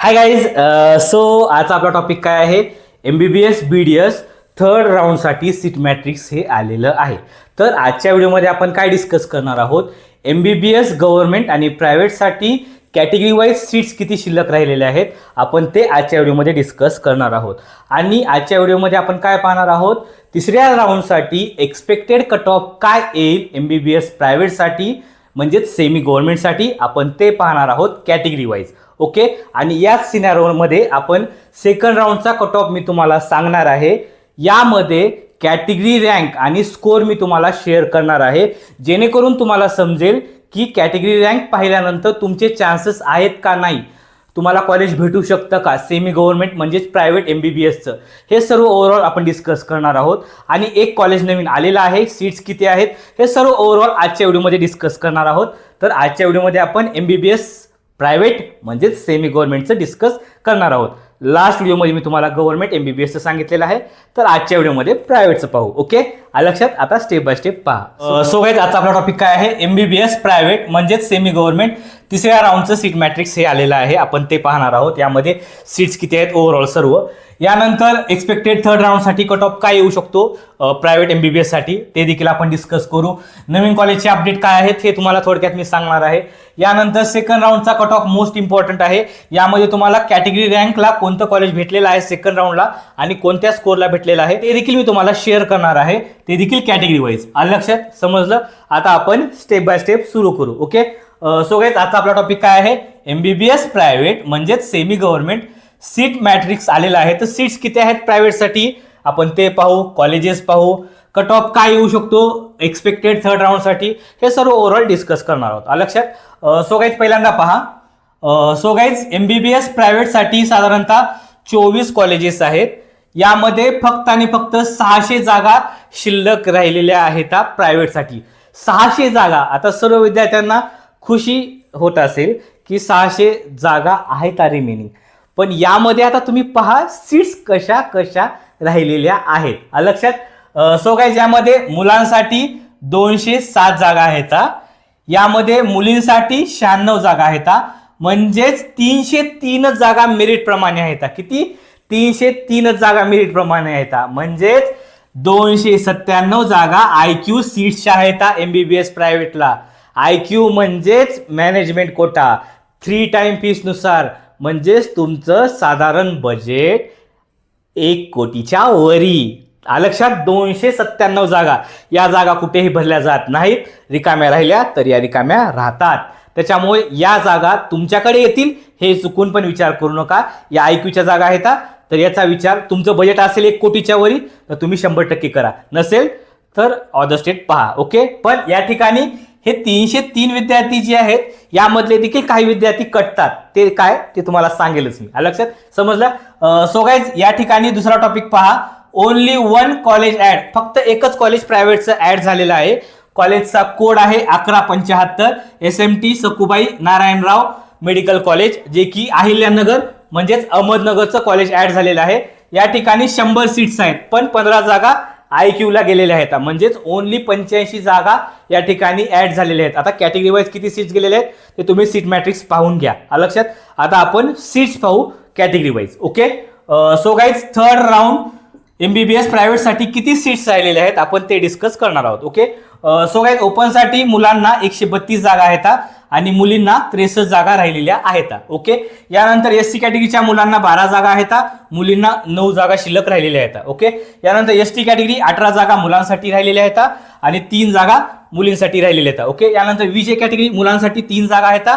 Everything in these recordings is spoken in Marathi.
हाय गाईज सो आजचा आपला टॉपिक काय आहे? M B B S B D S third राऊंडसाठी seat matrix हे आलेलं आहे. तर आजच्या व्हिडिओमध्ये आपण काय डिस्कस करणार आहोत? M B B S government आणि प्रायव्हेटसाठी कॅटेगरी वाईज सीट्स किती शिल्लक राहिलेले आहेत? आपण ते आजच्या व्हिडिओमध्ये डिस्कस करणार आहोत. आणि आजच्या व्हिडिओमध्ये आपण काय पाहणार आहोत? तिसऱ्या राऊंडसाठी एक्सपेक्टेड कट ऑफ काय येईल एम बी बी एस प्रायव्हेटसाठी म्हणजेच सेमी गव्हर्नमेंटसाठी आपण ते पाहणार आहोत कॅटेगरी वाईज ओके? आणि याच सिनॅरोमध्ये आपण सेकंड राऊंडचा कट ऑफ मी तुम्हाला सांगणार आहे. यामध्ये कॅटेगरी रँक आणि स्कोर मी तुम्हाला शेअर करणार आहे. जेणेकरून तुम्हाला समजेल की कॅटेगरी रँक पाहिल्यानंतर तुमचे चान्सेस आहेत का नाही? तुम्हाला कॉलेज भेटू शकतं का? सेमी गव्हर्नमेंट म्हणजेच प्रायव्हेट एम बी बी एसचं हे सर्व ओव्हरऑल आपण डिस्कस करणार आहोत. आणि एक कॉलेज नवीन आलेलं आहे. सीट्स किती आहेत? हे सर्व ओव्हरऑल आजच्या व्हिडिओमध्ये डिस्कस करणार आहोत. तर आजच्या व्हिडिओमध्ये आपण M B B S private म्हणजेच सेमी गव्हर्नमेंटचं डिस्कस करणार आहोत. लास्ट व्हिडिओमध्ये मी तुम्हाला गव्हर्नमेंट एम बी बी एसचं सांगितलेलं आहे. तर आजच्या व्हिडिओमध्ये प्रायव्हेटचं पाहू ओके लक्षात आता स्टेप बाय स्टेप पहा. सो गाईज आजचा आपला टॉपिक काय आहे? M B B S private म्हणजेच सेमी गव्हर्नमेंट तिसऱ्या राऊंडचं सीट मॅट्रिक्स हे आलेलं आहे. आपण ते पाहणार आहोत. यामध्ये सीट्स किती आहेत ओव्हरऑल सर्व. यानंतर एक्सपेक्टेड थर्ड राऊंडसाठी कट ऑफ काय येऊ शकतो? प्रायव्हेट एम बी बी एससाठी ते देखील आपण डिस्कस करू. नवीन कॉलेजचे अपडेट काय आहेत हे तुम्हाला थोडक्यात मी सांगणार आहे. यानंतर सेकंड राऊंडचा कट ऑफ मोस्ट इम्पॉर्टंट आहे. यामध्ये तुम्हाला कॅटेगरी रँकला कोणतं कॉलेज भेटलेलं आहे सेकंड राऊंडला आणि कोणत्या स्कोरला भेटलेलं आहे ते देखील मी तुम्हाला शेअर करणार आहे. ते देखील कॅटेगरी वाईज आलं लक्षात? समजलं? आता आपण स्टेप बाय स्टेप सुरू करू. ओके सो गाईज आजचा आपला टॉपिक काय आहे? M B B S private म्हणजेच सेमी गव्हर्नमेंट सीट मॅट्रिक्स आलेलं आहे. तर सीट्स किती आहेत प्रायव्हेटसाठी आपण ते पाहू कॉलेजेस पाहू. कट ऑफ काय येऊ शकतो? एक्सपेक्टेड थर्ड राऊंडसाठी हे सर्व ओव्हरऑल डिस्कस करणार आहोत. लक्षात? सो गाईज पहिल्यांदा पहा. So guys M B B S प्रायव्हेटसाठी साधारणतः चोवीस कॉलेजेस आहेत. यामध्ये फक्त आणि फक्त सहाशे जागा शिल्लक राहिलेल्या आहेत प्रायव्हेटसाठी सहाशे जागा. आता सर्व विद्यार्थ्यांना खुशी होत असेल की सहाशे जागा आहेत रिमेनिंग पण यामध्ये आता तुम्ही पहा सीट्स कशा कशा राहिलेल्या आहेत. लक्षात सो काय यामध्ये मुलांसाठी दोनशे सात जागा आहेत यामध्ये मुलींसाठी शहाण्णव जागा आहेत म्हणजेच तीनशे तीनच जागा मेरिटप्रमाणे आहेत किती? तीनशे तीनच जागा मेरिटप्रमाणे आहेत म्हणजेच दोनशे सत्त्याण्णव जागा आय क्यू सीट्सच्या आहेत एम बी बी एस प्रायव्हेटला आय क्यू म्हणजेच मॅनेजमेंट कोटा थ्री टाईम फीसनुसार म्हणजेच तुमचं साधारण बजेट एक कोटीच्या वरी. लक्षात दोनशे सत्त्याण्णव जागा. या जागा कुठेही भरल्या जात नाहीत. रिकाम्या राहिल्या तर या रिकाम्या राहतात. त्याच्यामुळे या जागा तुमच्याकडे येतील. हे चुकून पण विचार करू नका. या आयक्यूच्या जागा आहेत तर याचा विचार तुमचं बजेट असेल एक कोटीच्या वरी तर तुम्ही शंभर टक्के करा. नसेल तर ऑदर स्टेट पहा ओके? पण या ठिकाणी हे तीनशे तीन विद्यार्थी जे आहेत यामधले देखील काही विद्यार्थी कटतात. ते काय? ते तुम्हाला सांगेलच मी. लक्षात? समजलं? सो गाईज या ठिकाणी दुसरा टॉपिक पहा. ओनली वन कॉलेज ऍड फक्त एकच कॉलेज प्रायव्हेटचं ऍड झालेलं आहे. कॉलेजचा कोड आहे अकरा पंच्याहत्तर S M T Sakubai Narayanrao medical college जे की अहिल्यानगर म्हणजेच अहमदनगरचं कॉलेज ऍड झालेलं आहे. या ठिकाणी शंभर सीट्स आहेत. पण पंधरा जागा आय क्यूला गेलेल्या आहेत. म्हणजेच ओनली पंच्याऐंशी जागा या ठिकाणी ऍड झालेल्या आहेत. आता कॅटेगरी वाईज किती सीट्स गेलेले आहेत? ते तुम्ही सीट मॅट्रिक्स पाहून घ्या. लक्षात? आता आपण सीट्स पाहू category wise okay so guys third round M B B S प्रायव्हेटसाठी किती सीट्स राहिलेल्या आहेत? आपण ते डिस्कस करणार आहोत. ओके सो गाईज ओपनसाठी मुलांना एकशे बत्तीस जागा आहेत आणि मुलींना त्रेसष्ट जागा राहिलेल्या आहेत. ओके? यानंतर एस टी कॅटेगरीच्या मुलांना बारा जागा आहेत. मुलींना नऊ जागा शिल्लक राहिलेल्या आहेत. ओके? यानंतर एस टी कॅटेगरी अठरा जागा मुलांसाठी राहिलेल्या आहेत आणि तीन जागा मुलींसाठी राहिलेल्या आहेत. ओके? यानंतर विजय कॅटेगरी मुलांसाठी तीन जागा आहेत.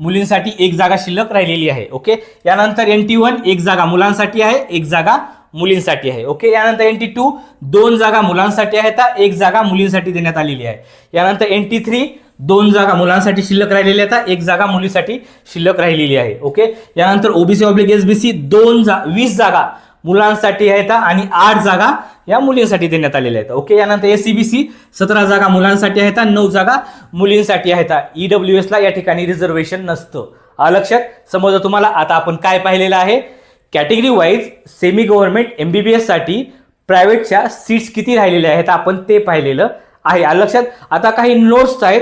मुलींसाठी एक जागा शिल्लक राहिलेली आहे. ओके? यानंतर एन टी वन एक जागा मुलांसाठी आहे एक जागा मुलींसाठी आहे. ओके? यानंतर एन टी टू दोन जागा मुलांसाठी आहेत एक जागा मुलींसाठी देण्यात आलेली आहे. यानंतर एन टी थ्री दोन जागा मुलांसाठी शिल्लक राहिलेल्या आहेत एक जागा मुलीसाठी शिल्लक राहिलेली आहे. ओके यानंतर ओबीसी ऑब्लिक एसबीसी दोन जा वीस जागा मुलांसाठी आहेत आणि आठ जागा या मुलींसाठी देण्यात आलेल्या आहेत. ओके यानंतर एसीबीसी सतरा जागा मुलांसाठी आहेत नऊ जागा मुलींसाठी आहेत. ईडब्ल्यू एसला या ठिकाणी रिझर्वेशन नसतं. आलं लक्षात समजा तुम्हाला? आता आपण काय पाहिलेलं आहे? Category wise semi government M B B एससाठी प्रायव्हेटच्या सीट्स किती राहिलेल्या आहेत? आपण ते पाहिलेलं आहे. लक्षात? आता काही नोट्स आहेत.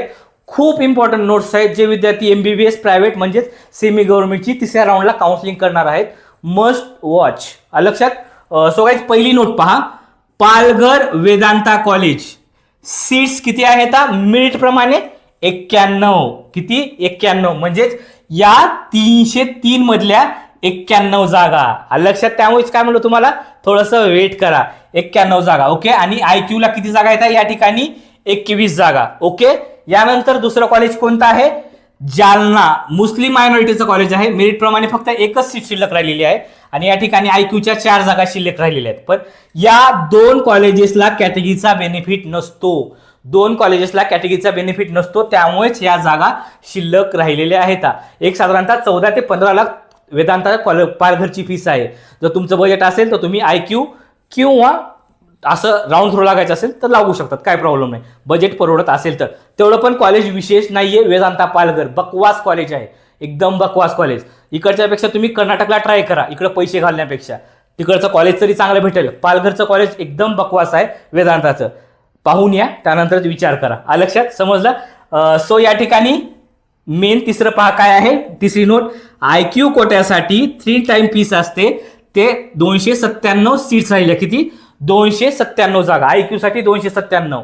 खूप इम्पॉर्टंट नोट्स आहेत जे विद्यार्थी M B B S private म्हणजेच सेमी गव्हर्नमेंटची तिसऱ्या राऊंडला काउन्सिलिंग करणार आहेत. मस्ट वॉच लक्षात? सो गाईज पहिली नोट पहा. पालघर वेदांता कॉलेज सीट्स किती आहेत मिनिट प्रमाणे एक्क्याण्णव. किती? एक्क्याण्णव. म्हणजेच या तीनशे तीन मधल्या एक्क्याण्णव जागा. लक्षात? त्यामुळेच काय म्हणलं तुम्हाला? थोडंसं वेट करा. एक्क्याण्णव जागा. ओके आणि आय क्यूला किती जागा येतात या ठिकाणी एकवीस जागा. ओके यानंतर दुसरं कॉलेज कोणतं आहे? जालना. मुस्लिम मायनॉरिटीचं कॉलेज आहे. मेरिट प्रमाणे फक्त एकच सीट शिल्लक राहिलेली आहे. आणि या ठिकाणी आयक्यूच्या चार जागा शिल्लक राहिलेल्या आहेत. पण या दोन कॉलेजेसला कॅटेगरीचा बेनिफिट नसतो. दोन कॉलेजेसला कॅटेगरीचा बेनिफिट नसतो. त्यामुळेच या जागा शिल्लक राहिलेल्या आहेत. एक साधारणतः चौदा ते पंधरा लाख वेदांता कॉलेज पालघरची फीस आहे. जर तुमचं बजेट असेल तर तुम्ही आय क्यू किंवा असं राऊंड थ्रो लागायचं असेल तर लागू शकतात काय प्रॉब्लेम नाही. बजेट परवडत असेल तर. तेवढं पण कॉलेज विशेष नाही आहे वेदांता पालघर बकवास कॉलेज आहे. एकदम बकवास कॉलेज इकडच्यापेक्षा तुम्ही कर्नाटकला ट्राय करा इकडं पैसे घालण्यापेक्षा. तिकडचं कॉलेज तरी चांगलं भेटेल. पालघरचं कॉलेज एकदम बकवास आहे वेदांताचं. पाहून या त्यानंतर विचार करा. आ लक्षात? समजलं? सो या ठिकाणी मेन तिसरं पहा काय आहे. तिसरी नोट आय क्यू कोट्यासाठी थ्री टाइम फीस असते. ते दोनशे सत्त्याण्णव सीट्स राहिल्या. किती? दोनशे सत्त्याण्णव जागा आय क्यू साठी दोनशे सत्त्याण्णव.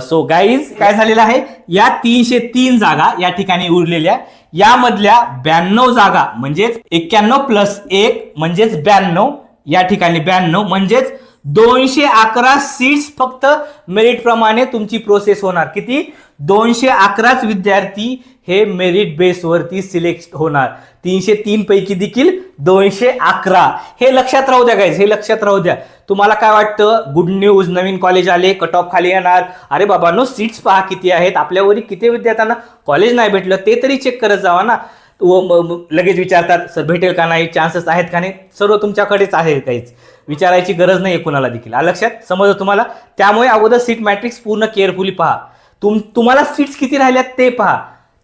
सो गाईज काय झालेलं आहे? या तीनशे तीन जागा या ठिकाणी उरलेल्या यामधल्या ब्याण्णव जागा म्हणजेच एक्क्याण्णव प्लस एक म्हणजेच ब्याण्णव. या ठिकाणी ब्याण्णव म्हणजेच दोनशे अकरा सीट्स फक्त मेरिट प्रमाणे तुमची प्रोसेस होणार. किती? दोनशे अकराच विद्यार्थी हे मेरिट बेसवरती सिलेक्ट होणार. तीनशे तीन पैकी देखील दोनशे अकरा. हे लक्षात राहू द्या गाईज हे लक्षात राहू द्या. तुम्हाला काय वाटतं? गुड न्यूज नवीन कॉलेज आले कट ऑफ खाली येणार. अरे बाबांनो सीट्स पहा किती आहेत. आपल्यावरील किती विद्यार्थ्यांना कॉलेज नाही भेटलं ते तरी चेक करत जावा ना. व लगेच विचारतात सर भेटेल का नाही? चान्सेस आहेत का नाही? सर्व तुमच्याकडेच आहे काहीच. विचारायची गरज नाही आहे कुणाला देखील. आ लक्षात? समजलं तुम्हाला? त्यामुळे अगोदर सीट मॅट्रिक्स पूर्ण केअरफुली पहा. तुम तुम्हाला सीट्स किती राहिल्यात ते पहा.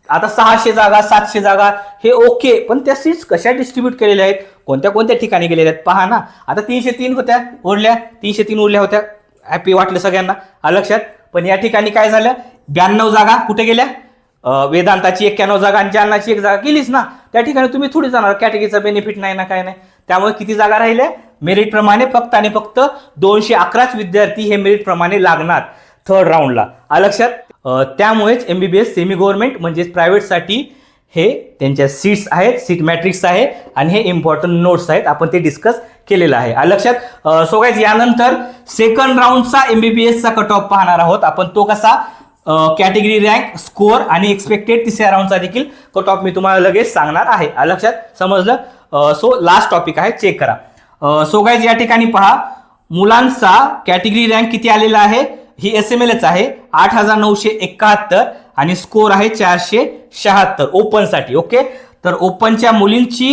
आता सहाशे जागा सातशे जागा हे ओके पण त्या सीट्स कशा डिस्ट्रीब्यूट केलेल्या आहेत? कोणत्या कोणत्या ठिकाणी गेलेल्या आहेत? पहा ना. आता तीनशे तीन होत्या उरल्या. तीनशे तीन उरल्या होत्या. हॅपी वाटलं सगळ्यांना. अलक्षात लक्षात? पण या ठिकाणी काय झालं? ब्याण्णव जागा कुठे गेल्या? वेदांताची एक्क्याण्णव जागा आणि जालनाची एक जागा गेलीच ना. त्या ठिकाणी तुम्ही थोडी जाणार. कॅटेगरीचा बेनिफिट नाही ना काय नाही. त्यामुळे किती जागा राहिल्या? मेरिटप्रमाणे फक्त आणि फक्त दोनशे अकराच विद्यार्थी हे मेरिटप्रमाणे लागणार थर्ड राऊंडला अलक्षात त्यामुळेच M B B S semi government म्हणजेच प्रायव्हेटसाठी हे त्यांच्या सीट्स आहेत सीट मॅट्रिक्स आहे आणि हे इम्पॉर्टंट नोट्स आहेत. आपण ते डिस्कस केलेलं आहे. लक्षात सो गाईज यानंतर सेकंड राऊंडचा एमबीबीएसचा कट ऑफ पाहणार आहोत. आपण तो कसा कॅटेगरी रँक स्कोअर आणि एक्सपेक्टेड तिसऱ्या राऊंडचा देखील कट ऑफ मी तुम्हाला लगेच सांगणार आहे. लक्षात समजलं? सो लास्ट टॉपिक आहे चेक करा. सो गाईज या ठिकाणी पहा. मुलांचा कॅटेगरी रँक किती आलेला आहे? ही एस एम एलच आहे. आठ हजार नऊशे एकाहत्तर. आणि स्कोर आहे चारशे शहात्तर ओपनसाठी ओके? तर ओपनच्या मुलींची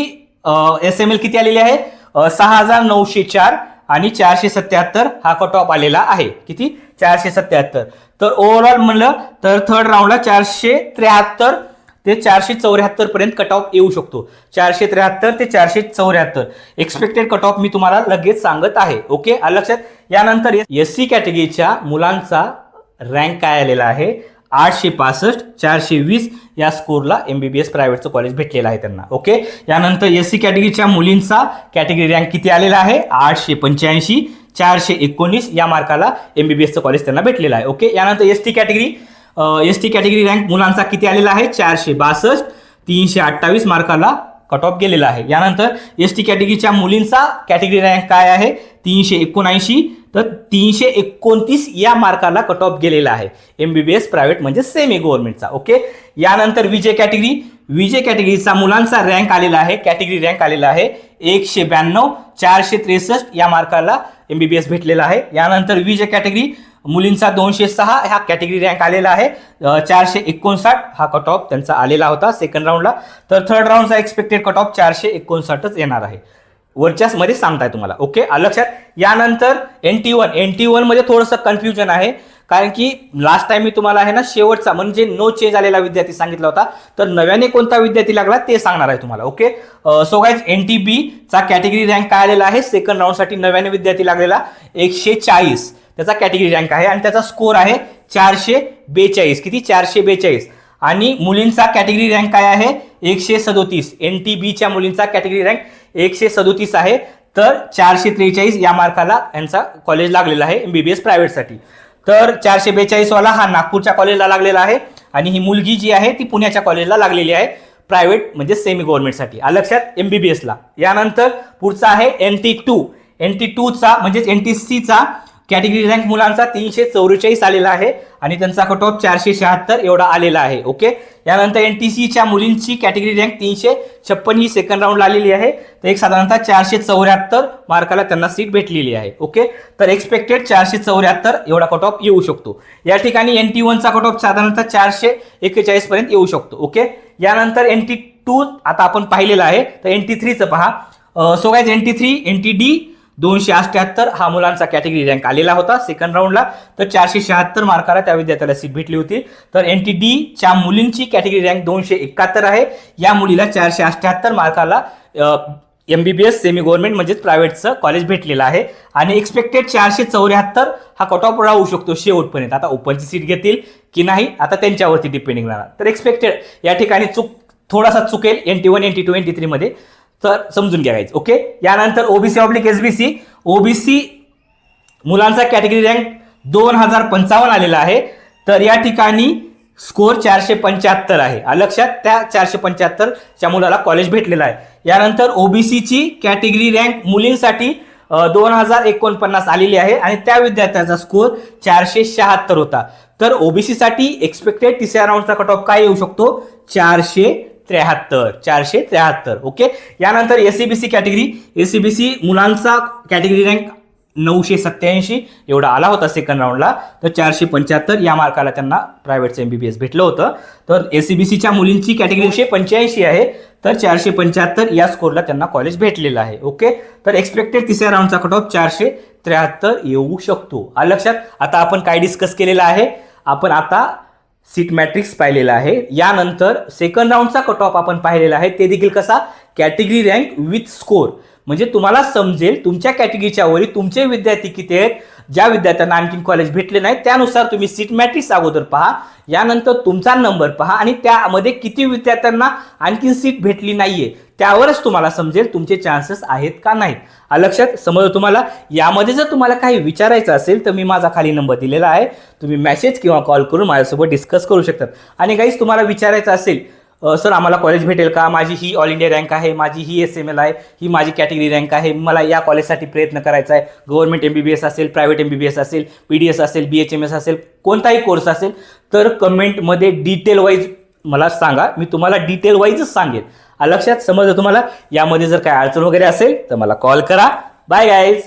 एस एम एल किती आलेली आहे? सहा हजार नऊशे चार आणि चारशे सत्याहत्तर हा कट ऑफ आलेला आहे. किती? चारशे सत्याहत्तर. तर ओव्हरऑल म्हणलं तर थर्ड राऊंडला चारशे त्र्याहत्तर ते चारशे चौऱ्याहत्तर पर्यंत कट ऑफ येऊ शकतो. चारशे त्र्याहत्तर ते चारशे चौऱ्याहत्तर. एक्सपेक्टेड कट ऑफ मी तुम्हाला लगेच सांगत आहे ओके? लक्षात? यानंतर एस सी कॅटेगरीच्या मुलांचा रँक काय आलेला आहे? आठशे पासष्ट चारशे वीस या स्कोरला एम बी बी एस प्रायव्हेटचं कॉलेज भेटलेलं आहे त्यांना. ओके यानंतर एस सी कॅटेगरीच्या मुलींचा कॅटेगरी रँक किती आलेला आहे? आठशे पंच्याऐंशी चारशे एकोणीस या मार्काला एम बी बी एसचं कॉलेज त्यांना भेटलेलं आहे. ओके यानंतर S T category S T category rank मुलांचा किती आलेला आहे? चारशे बासष्ट तीनशे अठ्ठावीस मार्काला कट ऑफ गेलेला आहे. यानंतर एस टी कॅटेगरीच्या मुलींचा कॅटेगरी रँक काय आहे? तीनशे एकोणऐंशी तर तीनशे एकोणतीस या मार्काला कट ऑफ गेलेला आहे. M B B S private म्हणजे सेमी गव्हर्नमेंटचा ओके यानंतर विजय कॅटेगरी विजय कॅटेगरीचा मुलांचा रँक आलेला आहे कॅटेगरी रँक आलेला आहे एकशे ब्याण्णव चारशे त्रेसष्ट या मार्काला एम बी बी एस भेटलेला आहे. यानंतर विजय कॅटेगरी मुलींचा दोनशे सहा हा कॅटेगरी रँक आलेला आहे. चारशे एकोणसाठ हा कट ऑफ त्यांचा आलेला होता सेकंड राऊंडला तर थर्ड राऊंडचा एक्सपेक्टेड कट ऑफ चारशे एकोणसाठच येणार आहे. वरच्याच मध्ये सांगताय तुम्हाला. ओके लक्षात. यानंतर N T one N T वनमध्ये थोडंसं कन्फ्युजन आहे. कारण की लास्ट टाइम मी तुम्हाला आहे ना शेवटचा म्हणजे नो चेंज आलेला विद्यार्थी सांगितला होता. तर नव्याने कोणता विद्यार्थी लागला ते सांगणार आहे तुम्हाला. Okay so guys N T B चा कॅटेगरी रँक काय आलेला आहे? सेकंड राऊंडसाठी नव्याने विद्यार्थी लागलेला एकशे चाळीस. त्याचा कॅटेगरी रँक आहे आणि त्याचा स्कोर आहे चारशे बेचाळीस. किती? चारशे बेचाळीस. आणि मुलींचा कॅटेगरी रँक काय आहे? एकशे सदोतीस. एन टी बीच्या मुलींचा कॅटेगरी रँक एकशे सदोतीस आहे. तर चारशे त्रेचाळीस या मार्काला यांचा कॉलेज लागलेला आहे एम बी बी एस प्रायव्हेटसाठी तर चारशे बेचाळीसवाला हा नागपूरच्या कॉलेजला लागलेला आहे आणि ही मुलगी जी आहे ती पुण्याच्या कॉलेजला लागलेली आहे प्रायव्हेट म्हणजे सेमी गव्हर्नमेंटसाठी आ लक्षात एम बी बी एसला यानंतर पुढचा आहे N T two N T टूचा म्हणजेच एन टी सीचा कॅटेगरी रँक मुलांचा तीनशे चौवेचाळीस आलेला आहे आणि त्यांचा कट ऑफ चारशे शहात्तर एवढा आलेला आहे ओके यानंतर एन टी सीच्या मुलींची कॅटेगरी रँक तीनशे छप्पन ही सेकंड राऊंडला आलेली आहे. तर एक साधारणतः चारशे चौऱ्याहत्तर मार्काला त्यांना सीट भेटलेली आहे ओके तर एक्सपेक्टेड चारशे चौऱ्याहत्तर एवढा कट ऑफ येऊ शकतो. या ठिकाणी एन टी वनचा कट ऑफ साधारणतः चारशे एक्केचाळीस पर्यंत येऊ शकतो ओके यानंतर एन टी टू आता आपण पाहिलेलं आहे. तर एन टी थ्रीचं पहा. So guys N T three N T D दोनशे अठ्याहत्तर हा मुलांचा कॅटेगरी रँक आलेला होता. सेकंड राऊंडला तर चारशे शहात्तर मार्काला त्या विद्यार्थ्याला सीट भेटली होती. तर एन टी डीच्या मुलींची कॅटेगरी रँक दोनशे एकाहत्तर आहे. या मुलीला चारशे अठ्याहत्तर मार्काला M B B S semi government म्हणजेच प्रायव्हेटचं कॉलेज भेटलेलं आहे. आणि एक्सपेक्टेड चारशे चौऱ्याहत्तर हा कट ऑफ राहू शकतो शेवटपर्यंत. आता ओपनची सीट घेतील की नाही आता त्यांच्यावरती डिपेंडिंग राहणार. तर एक्सपेक्टेड या ठिकाणी चूक थोडासा चुकेल N T one N T two N T थ्रीमध्ये तर समजून घ्यायचं ओके यानंतर OBC oblique S B C OBC मुलांचा कॅटेगरी रँक दोन हजार पंचावन्न आलेला आहे. तर या ठिकाणी स्कोर चारशे पंच्याहत्तर आहे. लक्षात त्या चारशे पंच्याहत्तरच्या मुलाला कॉलेज भेटलेलं आहे. यानंतर ओबीसीची कॅटेगरी रँक मुलींसाठी दोन हजार एकोणपन्नास आलेली आहे आणि त्या विद्यार्थ्याचा स्कोर चारशे शहात्तर होता. तर ओबीसीसाठी एक्सपेक्टेड तिसऱ्या राऊंडचा कट ऑफ काय येऊ शकतो? चारशे त्र्याहत्तर चारशे त्र्याहत्तर ओके यानंतर एसीबीसी कॅटेगरी एसीबीसी मुलांचा कॅटेगरी रँक नऊशे सत्याऐंशी एवढा आला होता सेकंड राऊंडला तर चारशे पंच्याहत्तर या मार्काला त्यांना प्रायव्हेटचं एमबीबीएस भेटलं होतं. तर एसीबीसीच्या मुलींची कॅटेगरी एकशे पंच्याऐंशी आहे. तर चारशे पंच्याहत्तर या स्कोरला त्यांना कॉलेज भेटलेलं आहे ओके तर एक्सपेक्टेड तिसऱ्या राऊंडचा कट ऑफ चारशे त्र्याहत्तर येऊ शकतो. आ लक्षात आता आपण काय डिस्कस केलेलं आहे? आपण आता सीट मॅट्रिक्स पाहिलेला आहे. यानंतर सेकंड राऊंडचा कट ऑफ आपण पाहिलेला आहे. ते देखील कसा? कॅटेगरी रँक विथ स्कोर म्हणजे तुम्हाला समजेल तुमच्या कॅटेगरीच्या वरी तुमचे विद्यार्थी किती आहेत ज्या विद्यार्थ्यांना आणखीन कॉलेज भेटले नाही त्यानुसार तुम्ही सीट मॅट्रिक्स अगोदर पहा. यानंतर तुमचा नंबर पहा आणि त्यामध्ये किती विद्यार्थ्यांना आणखीन सीट भेटली नाहीये त्यावरच तुम्हाला समजेल तुमचे चान्सेस आहेत का नाहीत. आ लक्षात समज तुम्हाला? यामध्ये जर तुम्हाला काही विचारायचं असेल तर मी माझा खाली नंबर दिलेला आहे. तुम्ही मेसेज किंवा कॉल करून माझ्यासोबत डिस्कस करू शकतात. आणि काहीच तुम्हाला विचारायचं असेल सर आम्हाला कॉलेज भेटेल का? माझी ही ऑल इंडिया रँक आहे माझी ही एस एम एल आहे ही माझी कॅटेगरी रँक आहे. मला या कॉलेजसाठी प्रयत्न करायचा आहे. Government M B B S असेल private M B B S असेल पी डी एस असेल बी एच एम एस असेल कोणताही कोर्स असेल तर कमेंटमध्ये डिटेल वाईज मला सांगा. मी तुम्हाला डिटेल वाईजच सांगेन. लक्षात? समजा तुम्हाला? यामध्ये जर काय अडचण वगैरे असेल तर मला कॉल करा. Bye guys